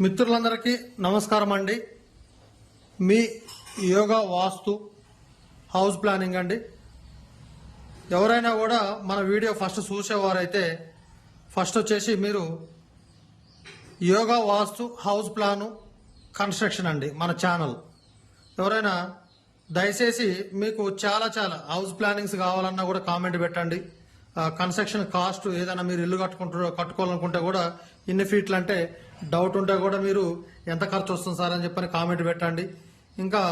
మిత్రులందరికీ నమస్కారం అండి మీ యోగా వాస్తు హౌస్ ప్లానింగ్ అండి. ఎవరైనా కూడా మన వీడియో ఫస్ట్ చూసేవారైతే ఫస్ట్ వచ్చేసి మీరు Yoga Vastu house plan construction అండి మన ఛానల్. ఎవరైనా దయచేసి మీకు చాలా చాలా హౌస్ ప్లానింగ్స్ కావాలన్నా కూడా కామెంట్ పెట్టండి. ఆ, కన్స్ట్రక్షన్ కాస్ట్ ఏదైనా మీరు ఇల్లు కట్టుకుంటారో కట్టుకోవాలనుకుంటే కూడా ఇన్ని ఫీట్లు అంటే డౌట్ ఉంటే కూడా మీరు ఎంత ఖర్చు వస్తుంది సార్ అని చెప్పని కామెంట్ పెట్టండి. ఇంకా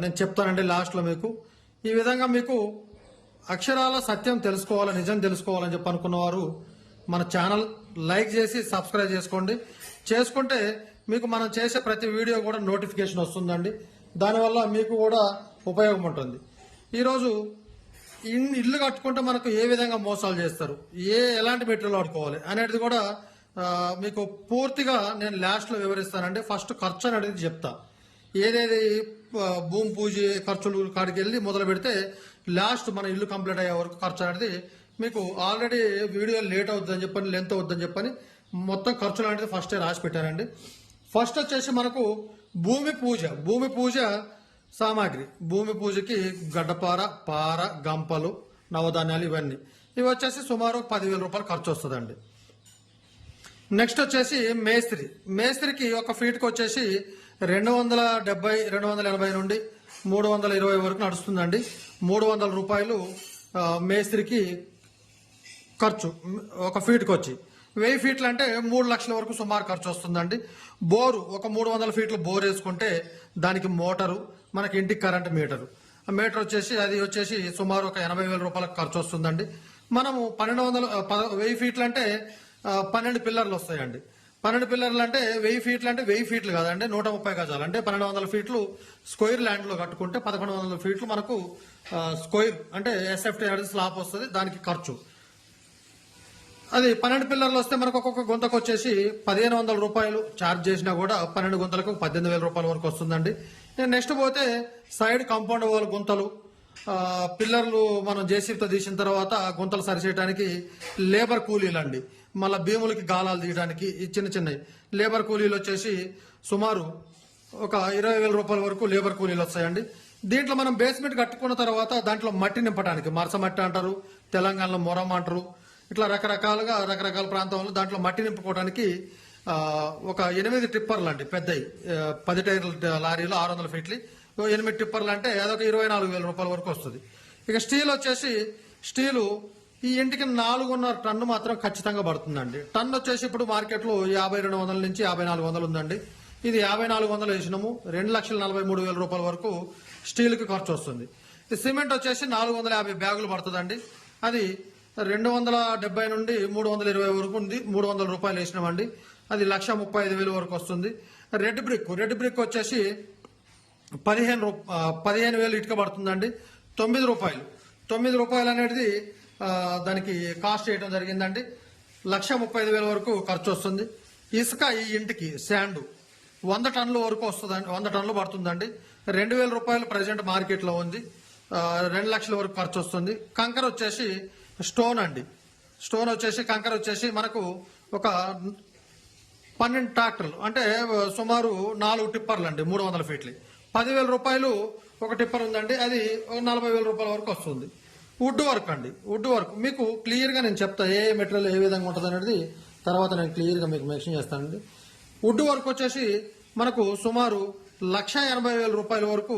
నేను చెప్తానండి లాస్ట్లో మీకు. ఈ విధంగా మీకు అక్షరాల సత్యం తెలుసుకోవాలి నిజం తెలుసుకోవాలని చెప్పి అనుకున్నవారు మన ఛానల్ లైక్ చేసి సబ్స్క్రైబ్ చేసుకోండి. చేసుకుంటే మీకు మనం చేసే ప్రతి వీడియో కూడా నోటిఫికేషన్ వస్తుందండి. దానివల్ల మీకు కూడా ఉపయోగం ఉంటుంది. ఈరోజు ఇల్లు కట్టుకుంటే మనకు ఏ విధంగా మోసాలు చేస్తారు? ఏ ఎలాంటి మెటీరియల్ వాడుకోవాలి? అనేది కూడా మీకు పూర్తిగా నేను లాస్ట్లో వివరిస్తానంటే ఫస్ట్ ఖర్చు అనేది చెప్తా. ఏదేది భూమి పూజ ఖర్చులు కాడికి వెళ్ళి మొదలు పెడితే లాస్ట్ మన ఇల్లు కంప్లీట్ అయ్యే వరకు ఖర్చు అనేది మీకు ఆల్రెడీ వీడియో లేట్ అవుతుందని చెప్పని లెంత్ అవుతుందని చెప్పని మొత్తం ఖర్చులు అనేది ఫస్టే రాసి పెట్టారండి ఫస్ట్ వచ్చేసి మనకు భూమి పూజ. భూమి పూజ సామాగ్రి. భూమి పూజకి గడ్డపార పార గంపలు నవధాన్యాలు ఇవన్నీ. ఇవి వచ్చేసి సుమారు పదివేల రూపాయలు ఖర్చు వస్తుందండి. నెక్స్ట్ వచ్చేసి మేస్త్రి. మేస్త్రికి ఒక ఫీట్కి వచ్చేసి రెండు వందల డెబ్బై రెండు వందల ఎనభై నుండి మూడు వందల ఇరవై వరకు నడుస్తుందండి. మూడు వందల రూపాయలు మేస్త్రికి ఖర్చు ఒక ఫీట్కి వచ్చి. వెయ్యి ఫీట్లు అంటే మూడు లక్షల వరకు సుమారు ఖర్చు వస్తుందండి. బోరు ఒక మూడు వందల ఫీట్లు బోర్ వేసుకుంటే దానికి మోటారు మనకి ఇంటికి కరెంట్ మీటరు. మీటర్ వచ్చేసి అది వచ్చేసి సుమారు ఒక ఎనభై వేల రూపాయలకు ఖర్చు వస్తుందండి. మనము పన్నెండు వందల పద- వెయ్యి ఫీట్లు అంటే పన్నెండు పిల్లర్లు వస్తాయండి. పన్నెండు పిల్లర్లు అంటే వెయ్యి ఫీట్లు అంటే వెయ్యి ఫీట్లు కాదండి నూట ముప్పై గజాలు. అంటే పన్నెండు వందల ఫీట్లు స్క్వేర్ ల్యాండ్లో కట్టుకుంటే పదకొండు వందల ఫీట్లు మనకు స్క్వేర్ అంటే ఎస్ఎఫ్టీ అనేది స్లాబ్ వస్తుంది దానికి ఖర్చు. అది పన్నెండు పిల్లర్లు వస్తే మనకు ఒక్కొక్క గుంతకు వచ్చేసి పదిహేను వందల రూపాయలు ఛార్జ్ చేసినా కూడా పన్నెండు గుంతలకు పద్దెనిమిది వేల రూపాయల వరకు వస్తుందండి. నేను నెక్స్ట్ పోతే సైడ్ కాంపౌండ్ వాల్ గుంతలు పిల్లర్లు మనం జేసీబీతో తీసిన తర్వాత గుంతలు సరిచేయడానికి లేబర్ కూలీలు అండి మళ్ళీ భీములకి గాలాలు తీయడానికి చిన్న చిన్నవి. లేబర్ కూలీలు వచ్చేసి సుమారు ఒక ఇరవై వేల రూపాయల వరకు లేబర్ కూలీలు వస్తాయండి. దీంట్లో మనం బేస్మెంట్ కట్టుకున్న తర్వాత దాంట్లో మట్టి నింపడానికి మరస మట్టి అంటారు తెలంగాణలో మొరం అంటారు ఇట్లా రకరకాలుగా రకరకాల ప్రాంతంలో దాంట్లో మట్టి నింపుకోవడానికి ఒక ఎనిమిది టిప్పర్లు అండి పెద్దవి పది టైర్ల లారీలు ఆరు వందల ఫీట్లు. ఎనిమిది టిప్పర్లు అంటే అదొక ఇరవై నాలుగు వేల రూపాయల వరకు వస్తుంది. ఇక స్టీల్ వచ్చేసి స్టీలు ఈ ఇంటికి నాలుగున్నర టన్ను మాత్రం ఖచ్చితంగా పడుతుందండి. టన్ వచ్చేసి ఇప్పుడు మార్కెట్లో యాభై రెండు వందల నుంచి యాభై నాలుగు వందలు ఉందండి. ఇది యాభై నాలుగు వందలు వేసినాము. రెండు లక్షల నలభై మూడు వేల రూపాయల వరకు స్టీల్కి ఖర్చు వస్తుంది. సిమెంట్ వచ్చేసి నాలుగు వందల యాభై బ్యాగులు పడుతుందండి. అది రెండు వందల డెబ్బై నుండి మూడు వందల ఇరవై వరకు ఉంది. మూడు వందల రూపాయలు వేసినామండి. అది లక్ష ముప్పై ఐదు వేలు వరకు వస్తుంది. రెడ్ బ్రిక్ రెడ్ బ్రిక్ వచ్చేసి పదిహేను రూ పదిహేను వేలు ఇటుక పడుతుందండి. తొమ్మిది రూపాయలు. తొమ్మిది రూపాయలు అనేది దానికి కాస్ట్ చేయడం జరిగిందండి. లక్ష ముప్పై ఐదు వేల వరకు ఖర్చు వస్తుంది. ఇసుక ఈ ఇంటికి శాండు. వంద టన్నుల వరకు వస్తుందండి. వంద టన్నులు పడుతుందండి. రెండు వేల రూపాయలు ప్రజెంట్ మార్కెట్లో ఉంది. రెండు లక్షల వరకు ఖర్చు వస్తుంది. కంకర వచ్చేసి స్టోన్ అండి. స్టోన్ వచ్చేసి కంకర వచ్చేసి మనకు ఒక పన్నెండు ట్రాక్టర్లు. అంటే సుమారు నాలుగు టిప్పర్లు అండి మూడు వందల ఫీట్లు పదివేల రూపాయలు ఒక టిప్పర్ ఉందండి. అది ఒక నలభై వేల రూపాయల వరకు వస్తుంది. వుడ్ వర్క్ అండి. Wood work. మీకు క్లియర్గా నేను చెప్తా ఏ మెటీరియల్ ఏ విధంగా ఉంటుంది అనేది తర్వాత నేను క్లియర్గా మీకు మెన్షన్ చేస్తానండి. వుడ్ వర్క్ వచ్చేసి మనకు సుమారు లక్ష ఎనభై వేల రూపాయల వరకు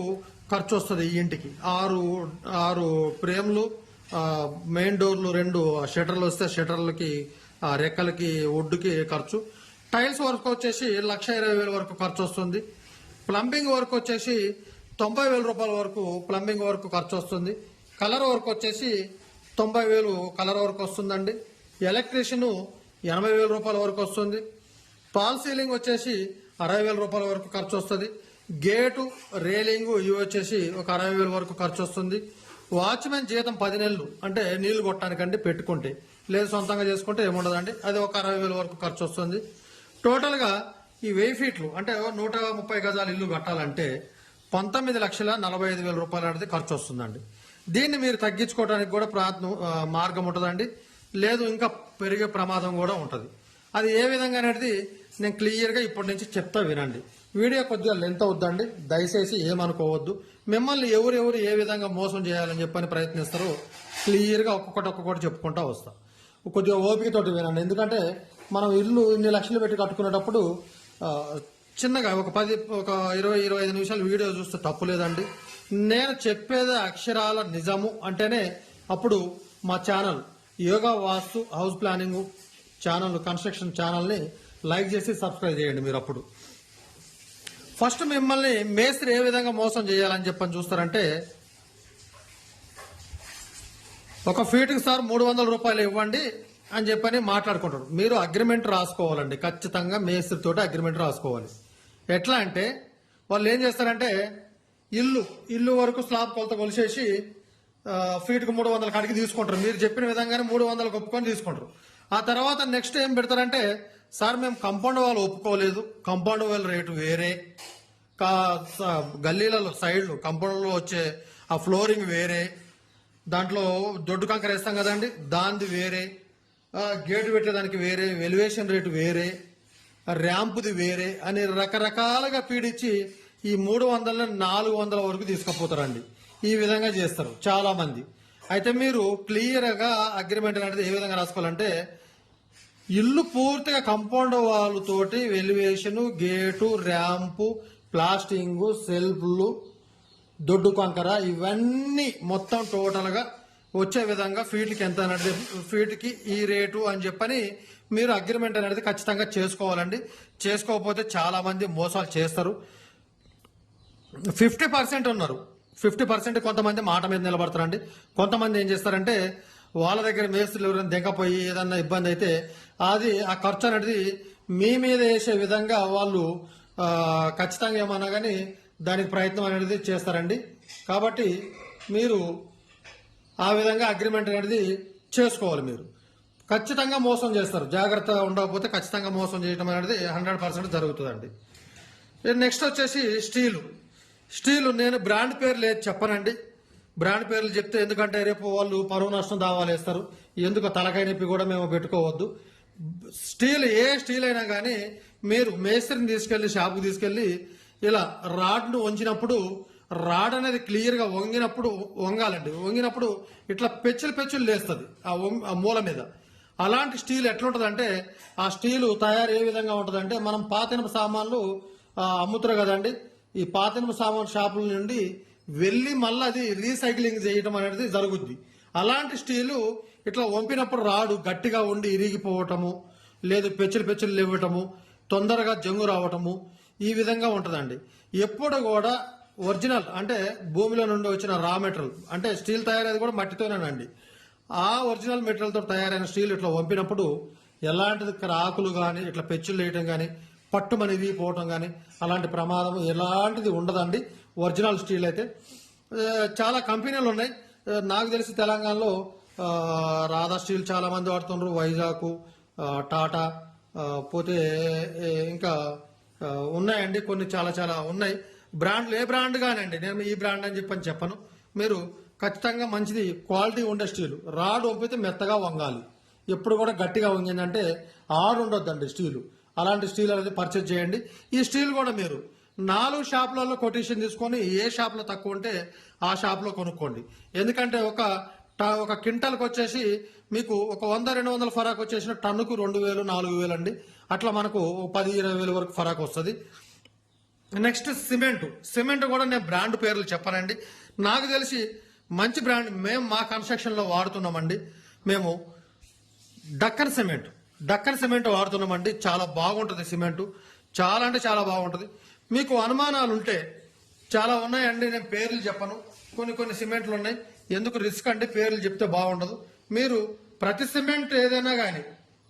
ఖర్చు వస్తుంది ఈ ఇంటికి. ఆరు ఆరు ఫ్రేమ్లు మెయిన్ డోర్లు రెండు షటర్లు వస్తే షటర్లకి ఆ, రెక్కలకి వుడ్కి ఖర్చు. టైల్స్ వర్క్ వచ్చేసి లక్ష ఇరవై వేల వరకు ఖర్చు వస్తుంది. ప్లంబింగ్ వర్క్ వచ్చేసి తొంభై వేల రూపాయల వరకు ప్లంబింగ్ వర్క్ ఖర్చు వస్తుంది. కలర్ వర్క్ వచ్చేసి తొంభై వేలు కలర్ వర్క్ వస్తుందండి. ఎలక్ట్రీషియన్ ఎనభై వేల రూపాయల వరకు వస్తుంది. పాల్ సీలింగ్ వచ్చేసి అరవై వేల రూపాయల వరకు ఖర్చు వస్తుంది. గేటు రేలింగ్ ఇవి వచ్చేసి ఒక అరవై వేల వరకు ఖర్చు వస్తుంది. వాచ్మెన్ జీతం పది నెలలు అంటే నీళ్ళు కొట్టడానికండి పెట్టుకుంటే. లేదు సొంతంగా చేసుకుంటే ఏముండదండి. అది ఒక అరవై వేల వరకు ఖర్చు వస్తుంది. టోటల్గా ఈ వెయ్యి ఫీట్లు అంటే నూట ముప్పై గజాల ఇల్లు కట్టాలంటే పంతొమ్మిది లక్షల నలభై ఐదు వేల రూపాయలు అనేది ఖర్చు వస్తుందండి. దీన్ని మీరు తగ్గించుకోవడానికి కూడా ప్రయత్నం మార్గం ఉంటుందండి. లేదు ఇంకా పెరిగే ప్రమాదం కూడా ఉంటుంది. అది ఏ విధంగా అనేది నేను క్లియర్గా ఇప్పటి నుంచి చెప్తా వినండి. వీడియో కొద్దిగా లెంత్ అవుద్దండి. దయచేసి ఏమనుకోవద్దు. మిమ్మల్ని ఎవరెవరు ఏ విధంగా మోసం చేయాలని చెప్పని ప్రయత్నిస్తారో క్లియర్గా ఒక్కొక్కటి ఒక్కొక్కటి చెప్పుకుంటా వస్తా. కొద్దిగా ఓపికతోటి వినండి. ఎందుకంటే మనం ఇల్లు ఇన్ని లక్షలు పెట్టి కట్టుకునేటప్పుడు చిన్నగా ఒక పది ఒక ఇరవై ఇరవై ఐదు నిమిషాలు వీడియో చూస్తే తప్పు లేదండి. నేను చెప్పేది అక్షరాల నిజము అంటేనే అప్పుడు మా channel Yoga Vastu house planning channel construction ఛానల్ని లైక్ చేసి సబ్స్క్రైబ్ చేయండి మీరు అప్పుడు. ఫస్ట్ మిమ్మల్ని మేస్త్రి ఏ విధంగా మోసం చేయాలని చెప్పని చూస్తారంటే ఒక ఫీట్కి సార్ మూడు వందల రూపాయలు ఇవ్వండి అని చెప్పని మాట్లాడుకుంటారు మీరు అగ్రిమెంట్ రాసుకోవాలండి. ఖచ్చితంగా మేస్త్రితోటి అగ్రిమెంట్ రాసుకోవాలి. ఎట్లా అంటే వాళ్ళు ఏం చేస్తారంటే ఇల్లు ఇల్లు వరకు స్లాబ్ కొలత కొలిసేసి ఆ, ఫీట్కి మూడు వందల కాడికి తీసుకుంటారు. మీరు చెప్పిన విధంగానే మూడు వందలకు ఒప్పుకొని తీసుకుంటారు. ఆ తర్వాత నెక్స్ట్ ఏం పెడతారంటే సార్ మేము కంపౌండ్ వాళ్ళు ఒప్పుకోలేదు. కంపౌండ్ వాళ్ళ రేటు వేరే. కా- గల్లీలలో సైడ్లు కంపౌండ్లో వచ్చే ఆ ఫ్లోరింగ్ వేరే. దాంట్లో దొడ్డు కంకర వేస్తాం కదండి దాంది వేరే. గేటు పెట్టేదానికి వేరే వెలివేషన్ రేటు వేరే ర్యాంపుది వేరే అని రకరకాలుగా పీడించి ఈ మూడు వందల నాలుగు వందల వరకు తీసుకుపోతారండి. ఈ విధంగా చేస్తారు చాలా మంది అయితే మీరు క్లియర్గా అగ్రిమెంట్ అనేది ఏ విధంగా రాసుకోవాలంటే ఇల్లు పూర్తిగా కంపౌండ్ వాళ్ళతోటి వెలివేషన్ గేటు ర్యాంపు ప్లాస్టింగు సెల్ఫ్లు దొడ్డు కంకర ఇవన్నీ మొత్తం టోటల్గా వచ్చే విధంగా ఫీట్కి ఎంత అనేది ఫీట్కి ఈ రేటు అని చెప్పని మీరు అగ్రిమెంట్ అనేది ఖచ్చితంగా చేసుకోవాలండి. చేసుకోకపోతే చాలా మంది మోసాలు చేస్తారు. ఫిఫ్టీ పర్సెంట్ ఉన్నారు. ఫిఫ్టీ పర్సెంట్ కొంతమంది మాట మీద నిలబడతారండి. కొంతమంది ఏం చేస్తారంటే వాళ్ళ దగ్గర మేస్త్రులు ఎవరైనా దిగపోయి ఏదన్నా ఇబ్బంది అయితే అది ఆ ఖర్చు అనేది మీ మీద వేసే విధంగా వాళ్ళు ఖచ్చితంగా ఏమన్నా కానీ దానికి ప్రయత్నం అనేది చేస్తారండి. కాబట్టి మీరు ఆ విధంగా అగ్రిమెంట్ అనేది చేసుకోవాలి మీరు. ఖచ్చితంగా మోసం చేస్తారు. జాగ్రత్తగా ఉండకపోతే ఖచ్చితంగా మోసం చేయడం అనేది హండ్రెడ్ పర్సెంట్ జరుగుతుందండి. నెక్స్ట్ వచ్చేసి స్టీలు. స్టీలు నేను బ్రాండ్ పేరు లేదు చెప్పనండి. బ్రాండ్ పేర్లు చెప్తే ఎందుకంటే రేపు వాళ్ళు పరువు నష్టం దావాలేస్తారు ఎందుకు తలకాయ నొప్పి కూడా మేము పెట్టుకోవద్దు. స్టీల్ ఏ స్టీల్ అయినా కానీ మీరు మేస్త్రిని తీసుకెళ్ళి షాపుకు తీసుకెళ్ళి ఇలా రాడ్ను వంచినప్పుడు రాడ్ అనేది క్లియర్గా వంగినప్పుడు వంగాలండి. వంగినప్పుడు ఇట్లా పెచ్చులు పెచ్చులు లేస్తుంది ఆ వం- ఆ మూల మీద. అలాంటి స్టీల్ ఎట్లుంటుందంటే ఆ స్టీలు తయారు ఏ విధంగా ఉంటదంటే మనం పాతినపు సామాన్లు అమ్ముతారు కదండి. ఈ పాతినపు సామాన్ షాపుల నుండి వెళ్ళి మళ్ళీ అది రీసైక్లింగ్ చేయటం అనేది జరుగుద్ది. అలాంటి స్టీలు ఇట్లా వంపినప్పుడు రాడు గట్టిగా ఉండి ఇరిగిపోవటము లేదు పెచ్చులు పెచ్చులు లేవటము తొందరగా జంగు రావటము ఈ విధంగా ఉంటదండి. ఎప్పుడు కూడా ఒరిజినల్ అంటే భూమిలో నుండి వచ్చిన రా మెటీరియల్ అంటే స్టీల్ తయారయ్యేది కూడా మట్టితోనేనండి ఆ ఒరిజినల్ మెటీరియల్తో తయారైన స్టీల్ ఇట్లా వంపినప్పుడు ఎలాంటిది రాకులు కానీ ఇట్లా పెచ్చులు వేయటం కానీ పట్టుమని పోవటం కానీ అలాంటి ప్రమాదం ఎలాంటిది ఉండదండి. ఒరిజినల్ స్టీల్ అయితే. చాలా కంపెనీలు ఉన్నాయి. నాకు తెలిసి తెలంగాణలో రాధా స్టీల్ చాలా మంది వాడుతున్నారు వైజాగ్ టాటా పోతే ఇంకా ఉన్నాయండి కొన్ని చాలా చాలా ఉన్నాయి. బ్రాండ్లు ఏ బ్రాండ్ కానండి నేను ఈ బ్రాండ్ అని చెప్పని చెప్పను. మీరు ఖచ్చితంగా మంచిది క్వాలిటీ ఉండే స్టీల్. రాడ్ వంపితే మెత్తగా వంగాలి. ఎప్పుడు కూడా గట్టిగా వంగిందంటే ఆడు ఉండొద్దండి స్టీలు. అలాంటి స్టీల్ అనేది పర్చేజ్ చేయండి. ఈ స్టీల్ కూడా మీరు నాలుగు షాపులలో కొటేషన్ తీసుకొని ఏ షాప్లో తక్కువ ఉంటే ఆ షాప్లో కొనుక్కోండి. ఎందుకంటే ఒక ట- ఒక క్వింటల్కి వచ్చేసి మీకు ఒక వంద రెండు వందల ఫరాక్ వచ్చేసిన టన్నుకు రెండు వేలు నాలుగు వేలు అండి. అట్లా మనకు పది ఇరవై వేల వరకు ఫరాక్ వస్తుంది. Next cement. సిమెంట్ కూడా నేను బ్రాండ్ పేర్లు చెప్పానండి. నాకు తెలిసి మంచి బ్రాండ్ మేము మా కన్స్ట్రక్షన్లో వాడుతున్నామండి. మేము డక్కన్ సిమెంట్. డక్కన్ సిమెంట్ వాడుతున్నామండి. చాలా బాగుంటుంది సిమెంట్. చాలా అంటే చాలా బాగుంటుంది. మీకు అనుమానాలు ఉంటే చాలా ఉన్నాయండి నేను పేర్లు చెప్పను. కొన్ని కొన్ని సిమెంట్లు ఉన్నాయి ఎందుకు రిస్క్ అంటే పేర్లు చెప్తే బాగుండదు. మీరు ప్రతి సిమెంట్ ఏదైనా కానీ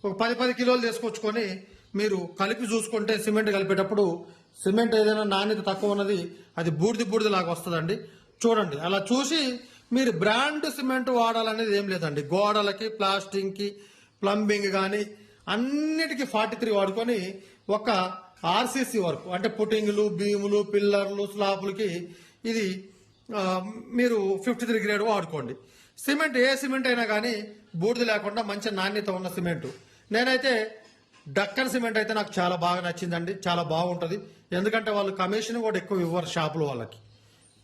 ఒక పది పది కిలోలు తీసుకొచ్చుకొని మీరు కలిపి చూసుకుంటే సిమెంట్ కలిపేటప్పుడు సిమెంట్ ఏదైనా నాణ్యత తక్కువ ఉన్నది అది బూడిది బూడిద లాగా వస్తుందండి. చూడండి అలా చూసి మీరు బ్రాండ్ సిమెంట్ వాడాలనేది ఏం లేదండి. గోడలకి ప్లాస్టింగ్కి ప్లంబింగ్ కానీ అన్నిటికీ ఫార్టీ త్రీ వాడుకొని ఒక ఆర్సీసీ వర్క్ అంటే పుటింగ్లు బీములు పిల్లర్లు స్లాపులకి ఇది మీరు ఫిఫ్టీ త్రీ గ్రేడ్ వాడుకోండి. సిమెంట్ ఏ సిమెంట్ అయినా కానీ బూడిద లేకుండా మంచి నాణ్యత ఉన్న సిమెంట్. నేనైతే డక్కన్ సిమెంట్ అయితే నాకు చాలా బాగా నచ్చిందండి చాలా బాగుంటుంది. ఎందుకంటే వాళ్ళు కమిషన్ కూడా ఎక్కువ ఇవ్వరు షాపులు వాళ్ళకి.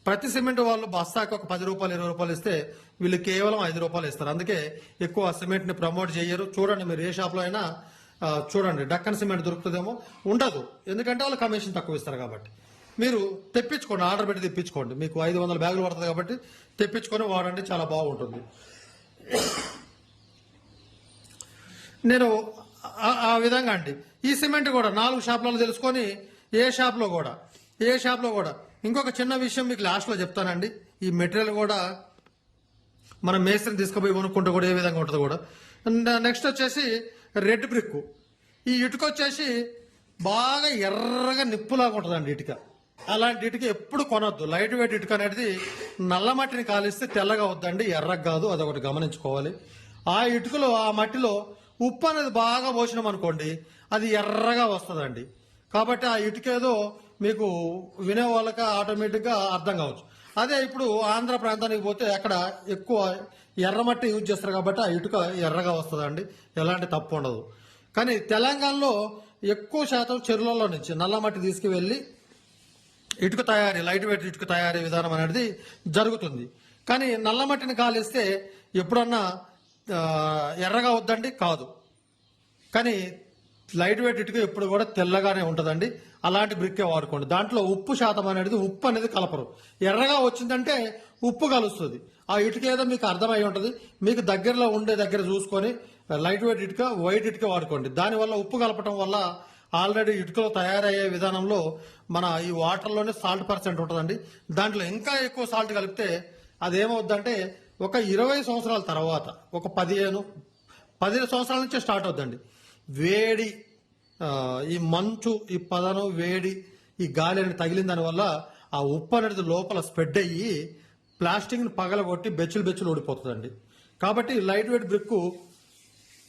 ప్రతి సిమెంట్ వాళ్ళు బస్తాకి ఒక పది రూపాయలు ఇరవై రూపాయలు ఇస్తే వీళ్ళు కేవలం ఐదు రూపాయలు ఇస్తారు. అందుకే ఎక్కువ సిమెంట్ని ప్రమోట్ చేయరు. చూడండి మీరు ఏ షాప్లో అయినా చూడండి డక్కన్ సిమెంట్ దొరుకుతుందేమో. ఉండదు. ఎందుకంటే వాళ్ళు కమిషన్ తక్కువ ఇస్తారు కాబట్టి. మీరు తెప్పించుకోండి ఆర్డర్ పెట్టి తెప్పించుకోండి. మీకు ఐదు వందల బ్యాగులు పడుతుంది కాబట్టి తెప్పించుకొని వాడండి చాలా బాగుంటుంది. నేను ఆ- విధంగా అండి. ఈ సిమెంట్ కూడా నాలుగు షాపులలో తెలుసుకొని ఏ షాప్లో కూడా ఏ షాప్లో కూడా. ఇంకొక చిన్న విషయం మీకు లాస్ట్లో చెప్తానండి. ఈ మెటీరియల్ కూడా మనం మేస్త్రిని తీసుకుపోయి కొనుక్కుంటే కూడా ఏ విధంగా ఉంటుంది కూడా. నెక్స్ట్ వచ్చేసి రెడ్ బ్రిక్ ఈ ఇటుక వచ్చేసి బాగా ఎర్రగా నిప్పులాగా ఉంటుందండి ఇటుక. అలాంటి ఇటుక ఎప్పుడు కొనొద్దు. లైట్ వెయిట్ ఇటుక అనేది నల్ల మట్టిని కాలిస్తే తెల్లగా వద్దండి ఎర్రగా కాదు. అదొకటి గమనించుకోవాలి. ఆ ఇటుకలో ఆ మట్టిలో ఉప్పు అనేది బాగా పోసినాం అనుకోండి అది ఎర్రగా వస్తుందండి. కాబట్టి ఆ ఇటుక ఏదో మీకు వినే వాళ్ళకి ఆటోమేటిక్గా అర్థం కావచ్చు. అదే ఇప్పుడు ఆంధ్ర ప్రాంతానికి పోతే అక్కడ ఎక్కువ ఎర్రమట్టి యూజ్ చేస్తారు కాబట్టి ఆ ఇటుక ఎర్రగా వస్తుందండి. ఎలాంటి తప్పు ఉండదు. కానీ తెలంగాణలో ఎక్కువ శాతం చెరువులలో నుంచి నల్లమట్టి తీసుకువెళ్ళి ఇటుక తయారీ లైట్ వెయిట్ ఇటుక తయారీ విధానం అనేది జరుగుతుంది. కానీ నల్ల మట్టిని కాలిస్తే ఎప్పుడన్నా ఎర్రగా వద్దండి కాదు. కానీ లైట్ వెయిట్ ఇటుక ఎప్పుడు కూడా తెల్లగానే ఉంటుందండి. అలాంటి బ్రిక్కే వాడుకోండి. దాంట్లో ఉప్పు శాతం అనేది ఉప్పు అనేది కలపరు. ఎర్రగా వచ్చిందంటే ఉప్పు కలుస్తుంది. ఆ ఇటుక ఏదో మీకు అర్థమై ఉంటుంది. మీకు దగ్గరలో ఉండే దగ్గర చూసుకొని లైట్ వెయిట్ ఇటుక వైట్ ఇటుక వాడుకోండి. దానివల్ల ఉప్పు కలపటం వల్ల ఆల్రెడీ ఇటుకలో తయారయ్యే విధానంలో మన ఈ వాటర్లోనే సాల్ట్ పర్సెంట్ ఉంటుందండి. దాంట్లో ఇంకా ఎక్కువ సాల్ట్ కలిపితే అదేమవుద్దంటే ఒక ఇరవై సంవత్సరాల తర్వాత ఒక పదిహేను పదిహేను సంవత్సరాల నుంచే స్టార్ట్ అవుతుందండి వేడి ఈ మంచు ఈ పదను వేడి ఈ గాలి అనేది తగిలిన దానివల్ల ఆ ఉప్పు అనేది లోపల స్ప్రెడ్ అయ్యి ప్లాస్టిక్ని పగలగొట్టి బెచ్చులు బెచ్చులు ఓడిపోతుందండి కాబట్టి లైట్ వెయిట్ బ్రిక్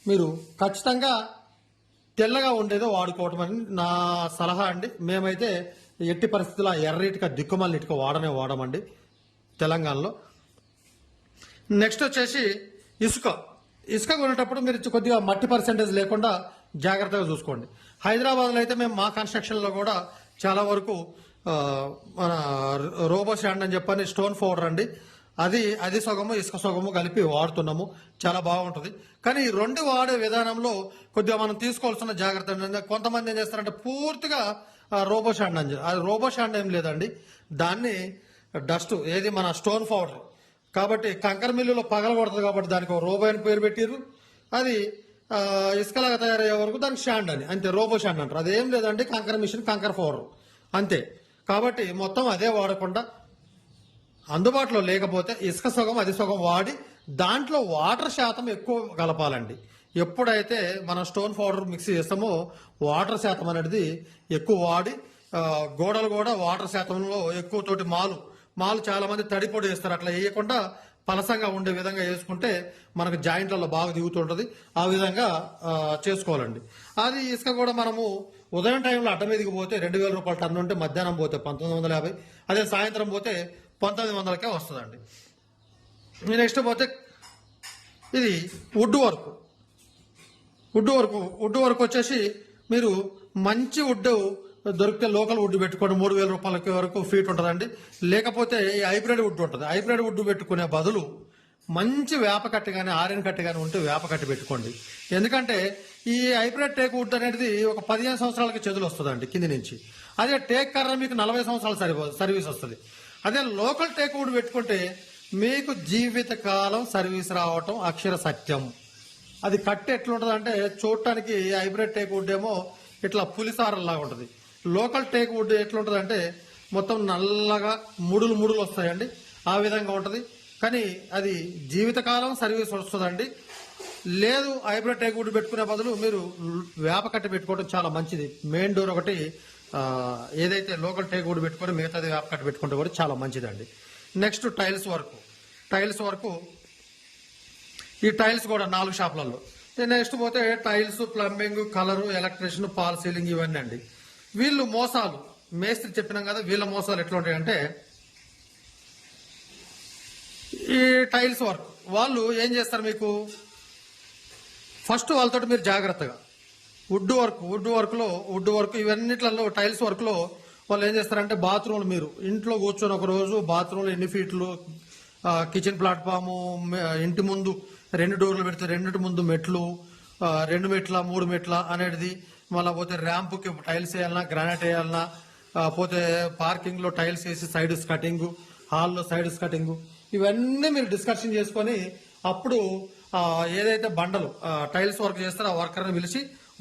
మీరు ఖచ్చితంగా తెల్లగా ఉండేదో వాడుకోవటం అని నా సలహా అండి. మేమైతే ఎట్టి పరిస్థితుల్లో ఆ ఎర్ర ఇటుక ఇటుక వాడనే వాడమండి తెలంగాణలో. నెక్స్ట్ వచ్చేసి ఇసుక. ఇసుక కొనేటప్పుడు మీరు కొద్దిగా మట్టి పర్సెంటేజ్ లేకుండా జాగ్రత్తగా చూసుకోండి. హైదరాబాద్లో అయితే మేము మా కన్స్ట్రక్షన్లో కూడా చాలా వరకు మన రోబో శాండ్ అని చెప్పని స్టోన్ పౌడర్ అండి. అది అది సగము ఇసుక సగము కలిపి వాడుతున్నాము. చాలా బాగుంటుంది. కానీ ఈ రెండు వాడే విధానంలో కొద్దిగా మనం తీసుకోవాల్సిన జాగ్రత్త ఏంటంటే కొంతమంది ఏం చేస్తారంటే పూర్తిగా రోబో శాండ్ అని అది రోబో శాండ్ ఏం లేదండి. దాన్ని డస్ట్ ఏది మన స్టోన్ పౌడర్ కాబట్టి కంకర మిల్లులో పగలగొడుతుంది కాబట్టి దానికి ఒక రోబో అని పేరు పెట్టిర్రు. అది ఇసుకలాగా తయారయ్యే వరకు దానికి షాండ్ అని. అంతే రోబో షాండ్ అంటారు. అదేం లేదండి కంకర మిషన్ కంకర ఫోర్. అంతే. కాబట్టి మొత్తం అదే వాడకుండా అందుబాటులో లేకపోతే ఇసుక సగం అది సగం వాడి దాంట్లో వాటర్ శాతం ఎక్కువ కలపాలండి. ఎప్పుడైతే మనం స్టోన్ పౌడర్ మిక్స్ చేస్తామో వాటర్ శాతం అనేది ఎక్కువ వాడి గోడలు కూడా వాటర్ శాతంలో ఎక్కువ తోటి మాలు మాలు చాలా మంది తడిపొడి వేస్తారు. అట్లా వేయకుండా పలసంగా ఉండే విధంగా వేసుకుంటే మనకు జాయింట్లలో బాగా దిగుతుంటుంది. ఆ విధంగా చేసుకోవాలండి. అది ఇసుక కూడా మనము ఉదయం టైంలో అడ్డ మీదకి పోతే రెండు వేల రూపాయల టన్ను ఉంటే మధ్యాహ్నం పోతే పంతొమ్మిది వందల యాభై అదే సాయంత్రం పోతే పంతొమ్మిది వందలకే వస్తుందండి. నెక్స్ట్ పోతే ఇది wood work. Wood work wood work వచ్చేసి మీరు మంచి వుడ్ దొరికితే లోకల్ వుడ్ పెట్టుకోండి మూడు వేల రూపాయలకి వరకు ఫీట్ ఉంటుందండి. లేకపోతే ఈ హైబ్రిడ్ వుడ్ ఉంటుంది. హైబ్రిడ్ వుడ్ పెట్టుకునే బదులు మంచి వేప కట్టి కానీ ఆరెన్ కట్టు కానీ ఉంటే వేప కట్టి పెట్టుకోండి. ఎందుకంటే ఈ హైబ్రిడ్ టేక్ వుడ్ అనేది ఒక పదిహేను సంవత్సరాలకి చెదులు వస్తుందండి కింది నుంచి. అదే టేక్ కర్ర మీకు నలభై సంవత్సరాలు సరిపో సర్వీస్ వస్తుంది. అదే లోకల్ టేక్ వుడ్ పెట్టుకుంటే మీకు జీవిత కాలం సర్వీస్ రావటం అక్షర సత్యం. అది కట్టు ఎట్లుంటుంది అంటే చూడటానికి హైబ్రిడ్ టేక్ వుడ్ ఏమో ఇట్లా పులిసారల్లాగా ఉంటుంది. లోకల్ టేక్ వుడ్ ఎట్లుంటది అంటే మొత్తం నల్లగా ముడులు ముడులు వస్తాయండి. ఆ విధంగా ఉంటుంది. కానీ అది జీవితకాలం సర్వీస్ వస్తుందండి. లేదు హైబ్రిడ్ టేక్ వుడ్ పెట్టుకునే బదులు మీరు వేప కట్ట పెట్టుకోవడం చాలా మంచిది. మెయిన్ డోర్ ఒకటి ఏదైతే లోకల్ టేక్ వుడ్ పెట్టుకొని మిగతాది వేప కట్ట పెట్టుకుంటే కూడా చాలా మంచిదండి. నెక్స్ట్ టైల్స్ వరకు. టైల్స్ వరకు ఈ టైల్స్ కూడా నాలుగు షాపులలో. నెక్స్ట్ పోతే tiles plumbing colour electrician fall ceiling ఇవన్నీ అండి. వీళ్ళు మోసాలు. మేస్త్రి చెప్పినాం కదా వీళ్ళ మోసాలు ఎట్లా ఉంటాయంటే ఈ టైల్స్ వర్క్. వాళ్ళు ఏం చేస్తారు మీకు? ఫస్ట్ వాళ్ళతో మీరు జాగ్రత్తగా. వుడ్ వర్క్ వుడ్ వర్క్లో వుడ్ వర్క్ ఇవన్నిట్లలో టైల్స్ వర్క్లో వాళ్ళు ఏం చేస్తారంటే బాత్రూమ్లు మీరు. ఇంట్లో కూర్చొని ఒక రోజు బాత్రూమ్లో ఎన్ని ఫీట్లు కిచెన్ ప్లాట్ఫాము ఇంటి ముందు రెండు డోర్లు పెడితే రెండింటి ముందు మెట్లు రెండు మెట్ల మూడు మెట్ల అనేది మళ్ళీ పోతే ర్యాంపుకి టైల్స్ వేయాలన్నా గ్రానైట్ వేయాలన్నా పోతే పార్కింగ్లో టైల్స్ వేసి సైడ్స్ కటింగ్ హాల్లో సైడ్స్ కటింగ్ ఇవన్నీ మీరు డిస్కషన్ చేసుకొని అప్పుడు ఏదైతే బండలు టైల్స్ వర్క్ చేస్తారో ఆ వర్కర్ని పిలిచి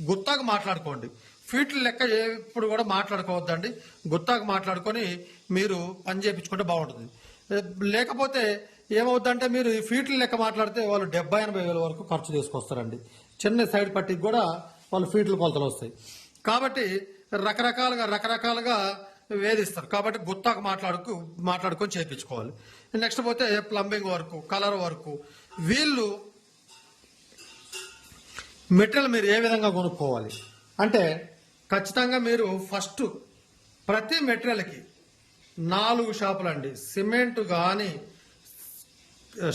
గుత్తాకు మాట్లాడుకోండి. ఫీట్లు లెక్క ఎప్పుడు కూడా మాట్లాడుకోవద్దండి. గుత్తాకు మాట్లాడుకొని మీరు పని చేయించుకుంటే బాగుంటుంది. లేకపోతే ఏమవుతుందంటే మీరు ఈ ఫీట్లు లెక్క మాట్లాడితే వాళ్ళు డెబ్బై ఎనభై వేల వరకు ఖర్చు తీసుకొస్తారండి చిన్న సైడ్ పట్టికి కూడా వాళ్ళు ఫీట్లు కొలతలు వస్తాయి. కాబట్టి రకరకాలుగా రకరకాలుగా వేధిస్తారు. కాబట్టి గుత్తాకు మాట్లాడుకు మాట్లాడుకొని చేయించుకోవాలి నెక్స్ట్ పోతే ప్లంబింగ్ వర్క్ కలర్ వర్క్. వీళ్ళు మెటీరియల్ మీరు ఏ విధంగా కొనుక్కోవాలి? అంటే ఖచ్చితంగా మీరు ఫస్ట్ ప్రతి మెటీరియల్కి నాలుగు షాపులు అండి సిమెంట్ కానీ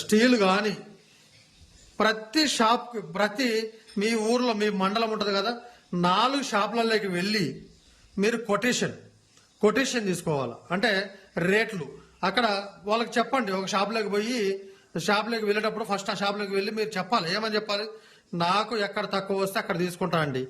స్టీల్ కానీ ప్రతి షాప్కి ప్రతి మీ ఊర్లో మీ మండలం ఉంటుంది కదా నాలుగు షాపులలోకి వెళ్ళి మీరు కొటేషన్ కొటేషన్ తీసుకోవాలి? అంటే రేట్లు. అక్కడ వాళ్ళకి చెప్పండి ఒక షాప్లోకి పోయి షాప్లోకి వెళ్ళేటప్పుడు ఫస్ట్ ఆ షాప్లోకి వెళ్ళి మీరు చెప్పాలి. ఏమని చెప్పాలి? నాకు ఎక్కడ తక్కువ వస్తే అక్కడ తీసుకుంటా అండి.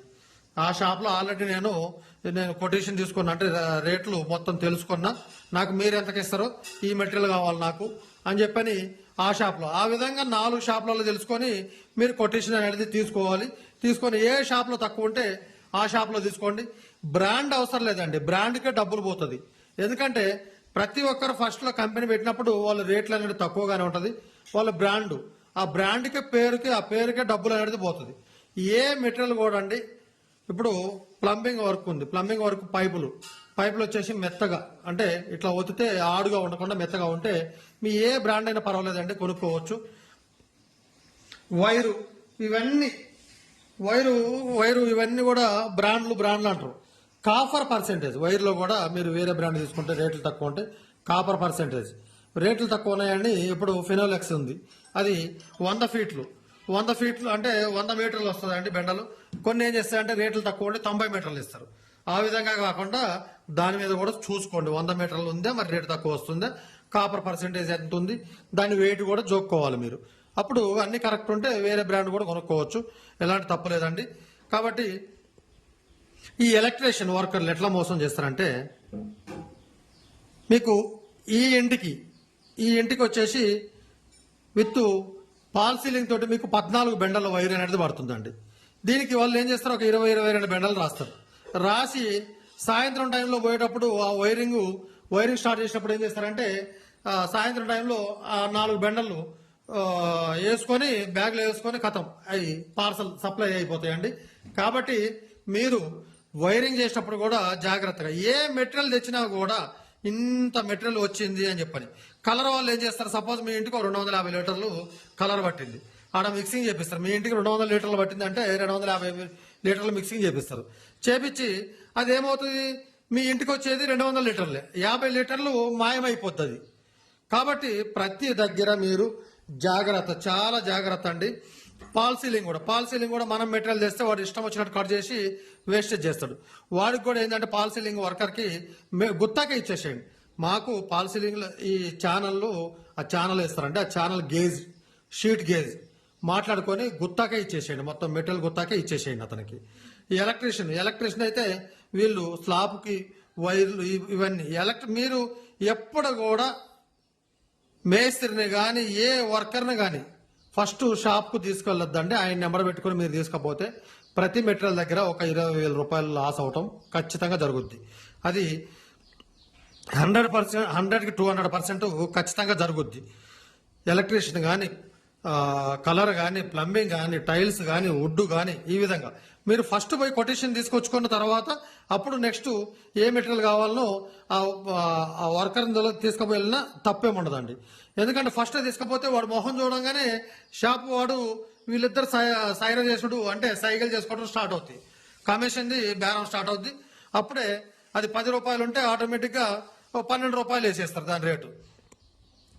ఆ షాప్లో ఆల్రెడీ నేను నేను కొటేషన్ తీసుకున్నా. అంటే రేట్లు మొత్తం తెలుసుకున్నా. నాకు మీరు ఎంతకి ఇస్తారో ఈ మెటీరియల్ కావాలి నాకు అని చెప్పని ఆ షాప్లో. ఆ విధంగా నాలుగు షాపులలో తెలుసుకొని మీరు కొటేషన్ అనేది తీసుకోవాలి. తీసుకొని ఏ షాప్లో తక్కువ ఉంటే ఆ షాప్లో తీసుకోండి. బ్రాండ్ అవసరం లేదండి. బ్రాండ్కే డబ్బులు పోతుంది. ఎందుకంటే ప్రతి ఒక్కరు ఫస్ట్లో కంపెనీ పెట్టినప్పుడు వాళ్ళ రేట్లు అనేది తక్కువగానే ఉంటుంది. వాళ్ళ బ్రాండు. ఆ బ్రాండ్కి పేరుకి ఆ పేరుకే డబ్బులు అనేది పోతుంది. ఏ మెటీరియల్ కూడా అండి ఇప్పుడు ప్లంబింగ్ వర్క్ ఉంది. ప్లంబింగ్ వర్క్ పైపులు. పైపులు వచ్చేసి మెత్తగా అంటే ఇట్లా ఒత్తితే ఆడుగా ఉండకుండా మెత్తగా ఉంటే మీ ఏ బ్రాండ్ అయినా పర్వాలేదండి కొనుక్కోవచ్చు. వైరు ఇవన్నీ వైరు వైరు ఇవన్నీ కూడా బ్రాండ్లు బ్రాండ్లు అంటారు. కాపర్ పర్సెంటేజ్ వైర్లో కూడా మీరు వేరే బ్రాండ్ తీసుకుంటే రేట్లు తక్కువ ఉంటే కాపర్ పర్సెంటేజ్ రేట్లు తక్కువ ఉన్నాయండి. ఇప్పుడు ఫినోలెక్స్ ఉంది. అది వంద ఫీట్లు. వంద ఫీట్లు అంటే వంద మీటర్లు వస్తుందండి బెండలు. కొన్ని ఏం చేస్తాయంటే రేట్లు తక్కువ ఉంటే తొంభై మీటర్లు ఇస్తారు. ఆ విధంగా కాకుండా దాని మీద కూడా చూసుకోండి. వంద మీటర్లు ఉందా మరి రేటు తక్కువ వస్తుందా. కాపర్ పర్సెంటేజ్ ఎంత ఉంది? దాని వెయిట్ కూడా చూసుకోవాలి మీరు. అప్పుడు అన్ని కరెక్ట్ ఉంటే వేరే బ్రాండ్ కూడా కొనుక్కోవచ్చు. ఎలాంటి తప్పు లేదండి. కాబట్టి ఈ ఎలక్ట్రీషియన్ వర్కర్లు ఎట్లా మోసం చేస్తారంటే మీకు ఈ ఇంటికి ఈ ఇంటికి వచ్చేసి విత్ పాల్ సీలింగ్ తోటి మీకు పద్నాలుగు బెండల వైర్ అనేది పడుతుందండి. దీనికి వాళ్ళు ఏం చేస్తారు? ఒక ఇరవై ఇరవై రెండు బెండలు రాస్తారు. రాసి సాయంత్రం టైంలో పోయేటప్పుడు ఆ వైరింగ్ వైరింగ్ స్టార్ట్ చేసినప్పుడు ఏం చేస్తారంటే సాయంత్రం టైంలో ఆ నాలుగు బెండలు వేసుకొని బ్యాగ్లో వేసుకొని కథం అవి పార్సల్ సప్లై అయిపోతాయండి. కాబట్టి మీరు వైరింగ్ చేసినప్పుడు కూడా జాగ్రత్తగా ఏ మెటీరియల్ తెచ్చినా కూడా ఇంత మెటీరియల్ వచ్చింది అని చెప్పని. కలర్ వాళ్ళు ఏం చేస్తారు సపోజ్ మీ ఇంటికి రెండు వందల యాభై లీటర్లు కలర్ పట్టింది. ఆడ మిక్సింగ్ చేపిస్తారు. మీ ఇంటికి రెండు వందల లీటర్లు పట్టింది అంటే రెండు వందల యాభై లీటర్లు మిక్సింగ్ చేపిస్తారు. చేపించి అది ఏమవుతుంది మీ ఇంటికి వచ్చేది రెండు వందల లీటర్లే. యాభై లీటర్లు మాయమైపోతుంది. కాబట్టి ప్రతి దగ్గర మీరు జాగ్రత్త చాలా జాగ్రత్త అండి. పాల్ సీలింగ్ కూడా పాల్ సీలింగ్ కూడా మనం మెటీరియల్ చేస్తే వాడు ఇష్టం వచ్చినట్టు కట్ చేసి వేస్టేజ్ చేస్తాడు. వాడికి కూడా ఏంటంటే పాల్ సీలింగ్ వర్కర్కి మే- గుత్తాకే ఇచ్చేసేయండి. మాకు పాల్సీలింగ్ ఈ ఛానల్లో ఆ ఛానల్ వేస్తారంటే ఆ ఛానల్ గేజ్ షీట్ గేజ్ మాట్లాడుకొని గుత్తాకే ఇచ్చేసేయండి. మొత్తం మెటీరియల్ గుత్తాకే ఇచ్చేసేయండి అతనికి. ఎలక్ట్రీషియన్. ఎలక్ట్రీషియన్ అయితే వీళ్ళు స్లాబ్కి వైర్లు ఇవన్నీ. ఎలక్ట్రి మీరు ఎప్పుడు కూడా మేస్త్రిని కానీ ఏ వర్కర్ని కానీ ఫస్ట్ షాప్కు తీసుకెళ్ళొద్దండి. ఆయన నెంబర్ పెట్టుకొని మీరు తీసుకపోతే ప్రతి మెటీరియల్ దగ్గర ఒక ఇరవై వేల రూపాయలు లాస్ అవటం ఖచ్చితంగా జరుగుద్ది. అది హండ్రెడ్ పర్సెంట్ హండ్రెడ్కి టూ హండ్రెడ్ పర్సెంట్ ఖచ్చితంగా జరుగుద్ది. ఎలక్ట్రీషియన్ కానీ కలర్ కానీ ప్లంబింగ్ కానీ టైల్స్ కానీ వుడ్ కానీ ఈ విధంగా. మీరు ఫస్ట్ పోయి కొటేషన్ తీసుకొచ్చుకున్న తర్వాత అప్పుడు నెక్స్ట్ ఏ మెటీరియల్ కావాలనో ఆ- ఆ వర్కర్ తీసుకుపోయినా తప్పేం ఉండదండి. ఎందుకంటే ఫస్ట్ తీసుకపోతే వాడు మొహం చూడంగానే షాప్ వాడు వీళ్ళిద్దరు సై- సైర చేసుడు అంటే సైకిల్ చేసుకోవడం స్టార్ట్ అవుతుంది కమిషన్ది బేరం స్టార్ట్ అవుద్ది. అప్పుడే అది పది రూపాయలు ఉంటే ఆటోమేటిక్గా పన్నెండు రూపాయలు వేసేస్తారు దాని రేటు.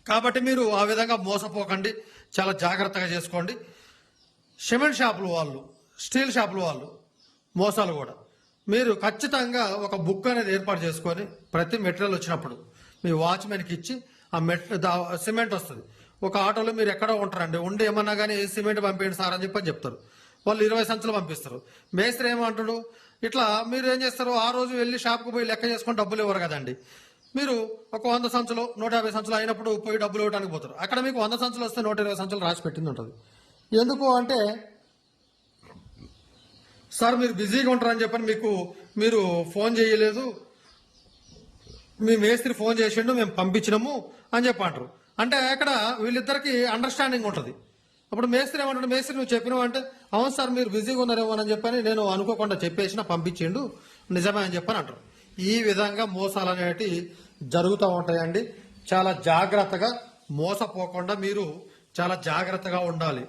కాబట్టి మీరు ఆ విధంగా మోసపోకండి. చాలా జాగ్రత్తగా చేసుకోండి. సిమెంట్ షాపులు వాళ్ళు స్టీల్ షాపులు వాళ్ళు మోసాలు కూడా. మీరు ఖచ్చితంగా ఒక బుక్ అనేది ఏర్పాటు చేసుకొని ప్రతి మెటీరియల్ వచ్చినప్పుడు మీ వాచ్మెన్కి ఇచ్చి ఆ మెట్ సిమెంట్ వస్తుంది. ఒక ఆటోలో మీరు ఎక్కడో ఉంటారండి ఉండి ఏమన్నా కానీ సిమెంట్ పంపించండి సార్ అని చెప్పి చెప్తారు. వాళ్ళు ఇరవై సంచులు పంపిస్తారు. మేస్త్రి ఏమంటాడు ఇట్లా మీరు ఏం చేస్తారు ఆ రోజు వెళ్ళి షాప్కి పోయి లెక్క చేసుకొని డబ్బులు ఇవ్వరు కదండి. మీరు ఒక వంద సంచులు నూట యాభై సంచులు అయినప్పుడు పోయి డబ్బులు ఇవ్వడానికి పోతారు. అక్కడ మీకు వంద సంచులు వస్తే నూట ఇరవై సంచులు రాసి పెట్టింది ఉంటుంది. ఎందుకు అంటే సార్ మీరు బిజీగా ఉంటారని చెప్పని మీకు మీరు ఫోన్ చేయలేదు. మీ మేస్త్రి ఫోన్ చేసిండు మేము పంపించినాము అని చెప్పి అంటారు అంటే అక్కడ వీళ్ళిద్దరికి అండర్స్టాండింగ్ ఉంటుంది. అప్పుడు మేస్త్రి ఏమంటాడు మేస్త్రి నువ్వు చెప్పినావు అంటే అవును సార్ మీరు బిజీగా ఉన్నారేమో అని చెప్పని నేను అనుకోకుండా చెప్పేసిన పంపించిండు. నిజమే అని చెప్పని అంటారు. ఈ విధంగా మోసాలు అనేవి జరుగుతూ ఉంటాయండి. చాలా జాగ్రత్తగా మోసపోకుండా మీరు చాలా జాగ్రత్తగా ఉండాలి.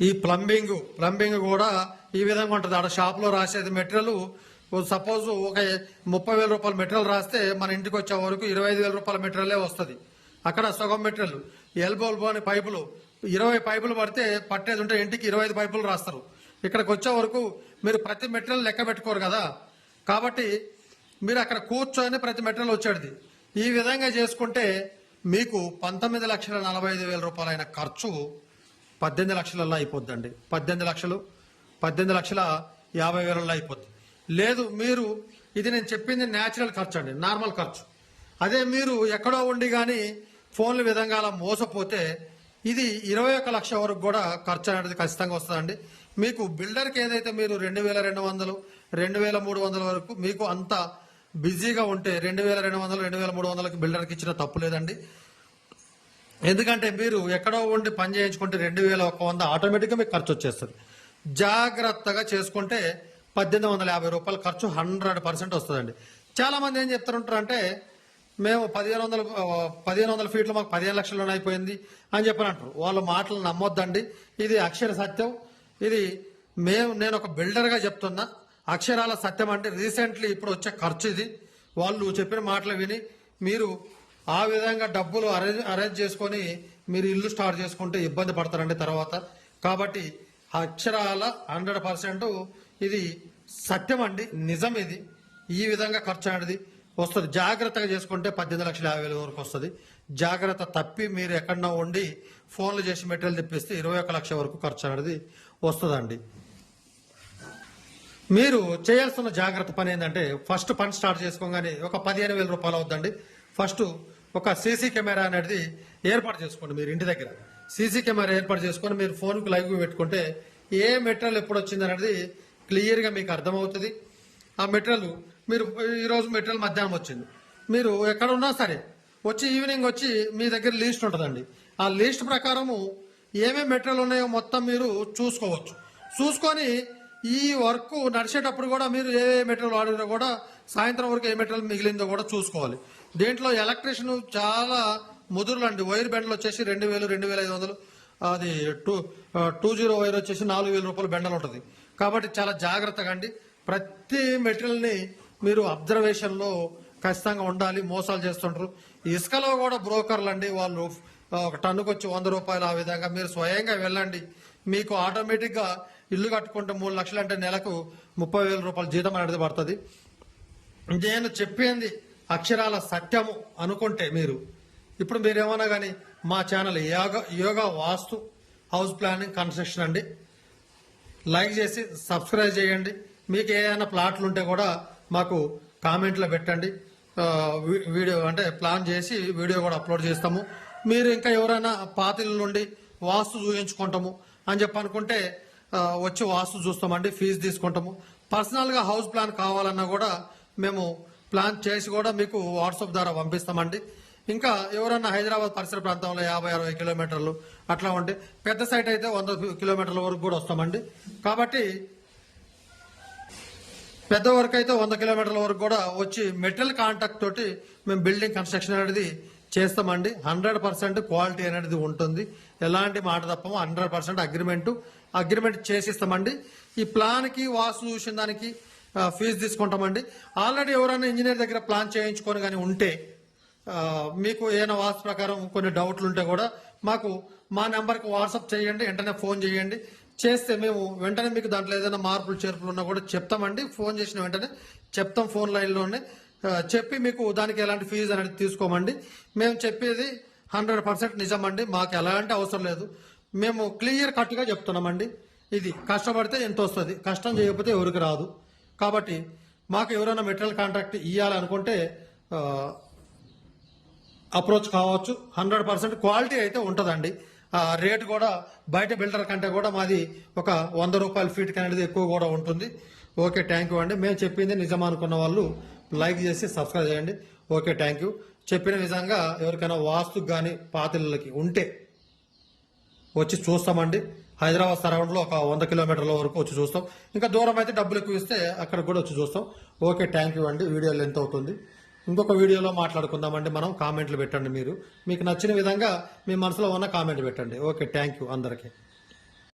ఈ ప్లంబింగ్ ప్లంబింగ్ కూడా ఈ విధంగా ఉంటుంది. ఆడ షాప్లో రాసేది మెటీరియల్ సపోజ్ ఒక ముప్పై వేల రూపాయల మెటీరియల్ రాస్తే మన ఇంటికి వచ్చే వరకు ఇరవై ఐదు వేల రూపాయల మెటీరియలే వస్తుంది. అక్కడ సగం మెటీరియల్ ఎల్బోల్ అని పైపులు ఇరవై పైపులు పడితే పట్టేది ఉంటే ఇంటికి ఇరవై ఐదు పైపులు రాస్తారు. ఇక్కడికి వచ్చే వరకు మీరు ప్రతి మెటీరియల్ లెక్క పెట్టుకోరు కదా. కాబట్టి మీరు అక్కడ కూర్చొని ప్రతి మెటీరియల్ వచ్చేది. ఈ విధంగా చేసుకుంటే మీకు పంతొమ్మిది లక్షల నలభై ఐదు వేల రూపాయలైన ఖర్చు పద్దెనిమిది లక్షలలో అయిపోద్దండి. పద్దెనిమిది లక్షలు పద్దెనిమిది లక్షల యాభై వేలలో అయిపోద్ది. లేదు మీరు ఇది నేను చెప్పింది న్యాచురల్ ఖర్చు అండి నార్మల్ ఖర్చు. అదే మీరు ఎక్కడో ఉండి కానీ ఫోన్ల విధంగా అలా మోసపోతే ఇది ఇరవై ఒక్క లక్ష వరకు కూడా ఖర్చు అనేది ఖచ్చితంగా వస్తుందండి. మీకు బిల్డర్కి ఏదైతే మీరు రెండు వేల రెండు వందలు రెండు వేల మూడు వందల వరకు మీకు అంత బిజీగా ఉంటే రెండు వేల రెండు వందలు రెండు వేల మూడు వందలకి బిల్డర్కి ఇచ్చిన తప్పు లేదండి. ఎందుకంటే మీరు ఎక్కడో ఉండి పని చేయించుకుంటే రెండు వేల ఒక వంద ఆటోమేటిక్గా మీకు ఖర్చు వచ్చేస్తుంది. జాగ్రత్తగా చేసుకుంటే పద్దెనిమిది వందల యాభై రూపాయల ఖర్చు హండ్రెడ్ పర్సెంట్ వస్తుందండి. చాలా మంది ఏం చెప్తారంటారంటే మేము పదిహేను వందల పదిహేను వందల ఫీట్లు మాకు పదిహేను లక్షల్లోనే అయిపోయింది అని చెప్పని అంటారు వాళ్ళ మాటలు నమ్మొద్దండి. ఇది అక్షర సత్యం. ఇది మేము నేను ఒక బిల్డర్గా చెప్తున్నా. అక్షరాల సత్యం అంటే రీసెంట్లీ ఇప్పుడు వచ్చే ఖర్చు ఇది. వాళ్ళు చెప్పిన మాటలు విని మీరు ఆ విధంగా డబ్బులు అరేంజ్ అరేంజ్ చేసుకొని మీరు ఇల్లు స్టార్ట్ చేసుకుంటే ఇబ్బంది పడతారండి తర్వాత. కాబట్టి అక్షరాల హండ్రెడ్ పర్సెంట్ ఇది సత్యం అండి నిజం ఇది. ఈ విధంగా ఖర్చు అనేది వస్తుంది. జాగ్రత్తగా చేసుకుంటే పద్దెనిమిది లక్షల యాభై వేల వరకు వస్తుంది. జాగ్రత్త తప్పి మీరు ఎక్కడన్నా ఉండి ఫోన్లు చేసి మెటీరియల్ తెప్పిస్తే ఇరవై ఒక లక్ష వరకు ఖర్చు అనేది వస్తుందండి. మీరు చేయాల్సిన జాగ్రత్త పని ఏంటంటే ఫస్ట్ పని స్టార్ట్ చేసుకోగానే ఒక పదిహేను వేల రూపాయలు అవుద్దండి. ఫస్ట్ ఒక సీసీ కెమెరా అనేది ఏర్పాటు చేసుకోండి మీరు ఇంటి దగ్గర. సీసీ కెమెరా ఏర్పాటు చేసుకొని మీరు ఫోన్కు లైవ్ పెట్టుకుంటే ఏ మెటీరియల్ ఎప్పుడు వచ్చింది అనేది క్లియర్గా మీకు అర్థమవుతుంది. ఆ మెటీరియల్ మీరు ఈరోజు మెటీరియల్ మధ్యాహ్నం వచ్చింది. మీరు ఎక్కడ ఉన్నా సరే వచ్చి ఈవినింగ్ వచ్చి మీ దగ్గర లిస్ట్ ఉంటుందండి. ఆ లిస్ట్ ప్రకారము ఏమేమి మెటీరియల్ ఉన్నాయో మొత్తం మీరు చూసుకోవచ్చు. చూసుకొని ఈ వర్క్ నడిచేటప్పుడు కూడా మీరు ఏ ఏ మెటీరియల్ వాడినా కూడా సాయంత్రం వరకు ఏ మెటీరియల్ మిగిలిందో కూడా చూసుకోవాలి. దీంట్లో ఎలక్ట్రీషియన్ చాలా ముదురులు అండి వైర్ బెండలు వచ్చేసి రెండు వేలు రెండు వేల ఐదు వందలు. అది టూ టూ జీరో వైర్ వచ్చేసి నాలుగు వేల రూపాయలు బెండలు ఉంటుంది. కాబట్టి చాలా జాగ్రత్తగా అండి. ప్రతి మెటీరియల్ని మీరు అబ్జర్వేషన్లో ఖచ్చితంగా ఉండాలి. మోసాలు చేస్తుంటారు. ఇసుకలో కూడా బ్రోకర్లు అండి వాళ్ళు ఒక టన్నుకు వచ్చి వంద రూపాయలు ఆ విధంగా మీరు స్వయంగా వెళ్ళండి. మీకు ఆటోమేటిక్గా ఇల్లు కట్టుకుంటే మూడు లక్షలు అంటే నెలకు ముప్పై వేల రూపాయల జీతం అనేది పడుతుంది. నేను చెప్పింది అక్షరాల సత్యము అనుకుంటే మీరు. ఇప్పుడు మీరు ఏమన్నా కానీ మా channel Yoga Yoga Vastu house planning construction అండి. లైక్ చేసి సబ్స్క్రైబ్ చేయండి. మీకు ఏమైనా ప్లాట్లు ఉంటే కూడా మాకు కామెంట్లో పెట్టండి. వీ- వీడియో అంటే ప్లాన్ చేసి వీడియో కూడా అప్లోడ్ చేస్తాము. మీరు ఇంకా ఎవరైనా పాతిల నుండి వాస్తు చూపించుకుంటాము అని చెప్పి అనుకుంటే వచ్చి వాస్తు చూస్తామండి ఫీజు తీసుకుంటాము. పర్సనల్గా హౌస్ ప్లాన్ కావాలన్నా కూడా మేము ప్లాన్ చేసి కూడా మీకు వాట్సాప్ ద్వారా పంపిస్తామండి. ఇంకా ఎవరన్నా హైదరాబాద్ పరిసర ప్రాంతంలో యాభై అరవై కిలోమీటర్లు అట్లా ఉంటే పెద్ద సైట్ అయితే వంద కిలోమీటర్ల వరకు కూడా వస్తామండి. కాబట్టి పెద్ద వరకు అయితే వంద కిలోమీటర్ల వరకు కూడా వచ్చి మెటీరియల్ కాంటాక్ట్ తోటి మేము బిల్డింగ్ కన్స్ట్రక్షన్ అనేది చేస్తామండి. హండ్రెడ్ పర్సెంట్ క్వాలిటీ అనేది ఉంటుంది. ఎలాంటి మాట తప్పము. Hundred percent agreement. అగ్రిమెంట్ చేసిస్తామండి. ఈ ప్లాన్కి వాస్తు చూసిన దానికి ఫీజు తీసుకుంటామండి. ఆల్రెడీ ఎవరైనా ఇంజనీర్ దగ్గర ప్లాన్ చేయించుకొని కానీ ఉంటే మీకు ఏదైనా వాస్తు ప్రకారం కొన్ని డౌట్లు ఉంటే కూడా మాకు మా నెంబర్కి వాట్సాప్ చేయండి. వెంటనే ఫోన్ చేయండి. చేస్తే మేము వెంటనే మీకు దాంట్లో ఏదైనా మార్పులు చేర్పులు ఉన్నా కూడా చెప్తామండి. ఫోన్ చేసిన వెంటనే చెప్తాం ఫోన్ లైన్లోనే. చెప్పి మీకు దానికి ఎలాంటి ఫీజు అనేది తీసుకోమండి. మేము చెప్పేది హండ్రెడ్ పర్సెంట్ నిజమండి. మాకు ఎలాంటి అవసరం లేదు. మేము క్లియర్ కట్గా చెప్తున్నామండి. ఇది కష్టపడితే ఎంత వస్తుంది? కష్టం చేయకపోతే ఎవరికి రాదు. కాబట్టి మాకు ఎవరైనా మెటీరియల్ కాంట్రాక్ట్ ఇవ్వాలనుకుంటే అప్రోచ్ కావచ్చు. హండ్రెడ్ పర్సెంట్ క్వాలిటీ అయితే ఉంటుందండి. ఆ రేట్ కూడా బయట బిల్డర్ కంటే కూడా మాది ఒక వంద రూపాయల ఫీట్ అనేది ఎక్కువ కూడా ఉంటుంది. ఓకే థ్యాంక్ యూ అండి. మేము చెప్పింది నిజం అనుకున్న వాళ్ళు లైక్ చేసి సబ్స్క్రైబ్ చేయండి. ఓకే థ్యాంక్ యూ చెప్పిన విధంగా ఎవరికైనా వాస్తు కానీ పాతిళ్ళకి ఉంటే వచ్చి చూస్తామండి. హైదరాబాద్ సరౌండ్లో ఒక వంద కిలోమీటర్ల వరకు వచ్చి చూస్తాం. ఇంకా దూరం అయితే డబ్బులు ఎక్కువ ఇస్తే అక్కడ కూడా వచ్చి చూస్తాం. ఓకే థ్యాంక్ యూ అండి. వీడియో లెంత్ అవుతుంది. ఇంకొక వీడియోలో మాట్లాడుకుందామండి మనం. కామెంట్లు పెట్టండి మీరు. మీకు నచ్చిన విధంగా మీ మనసులో ఉన్న కామెంట్ పెట్టండి. ఓకే థ్యాంక్ యూ అందరికీ.